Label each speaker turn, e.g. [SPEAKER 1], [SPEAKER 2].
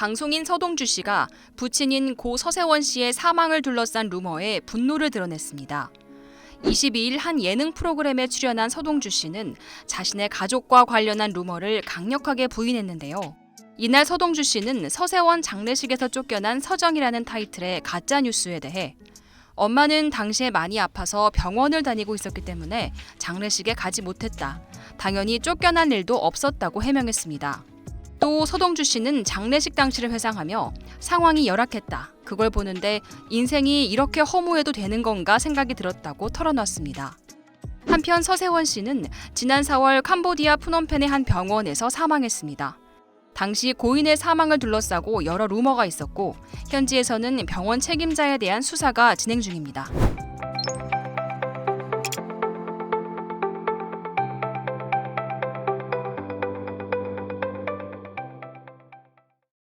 [SPEAKER 1] 방송인 서동주 씨가 부친인 고 서세원 씨의 사망을 둘러싼 루머에 분노를 드러냈습니다. 22일 한 예능 프로그램에 출연한 서동주 씨는 자신의 가족과 관련한 루머를 강력하게 부인했는데요. 이날 서동주 씨는 서세원 장례식에서 쫓겨난 서정이라는 타이틀의 가짜 뉴스에 대해 엄마는 당시에 많이 아파서 병원을 다니고 있었기 때문에 장례식에 가지 못했다. 당연히 쫓겨난 일도 없었다고 해명했습니다. 또 서동주 씨는 장례식 당시를 회상하며 상황이 열악했다. 그걸 보는데 인생이 이렇게 허무해도 되는 건가 생각이 들었다고 털어놨습니다. 한편 서세원 씨는 지난 4월 캄보디아 푸놈펜의 한 병원에서 사망했습니다. 당시 고인의 사망을 둘러싸고 여러 루머가 있었고 현지에서는 병원 책임자에 대한 수사가 진행 중입니다.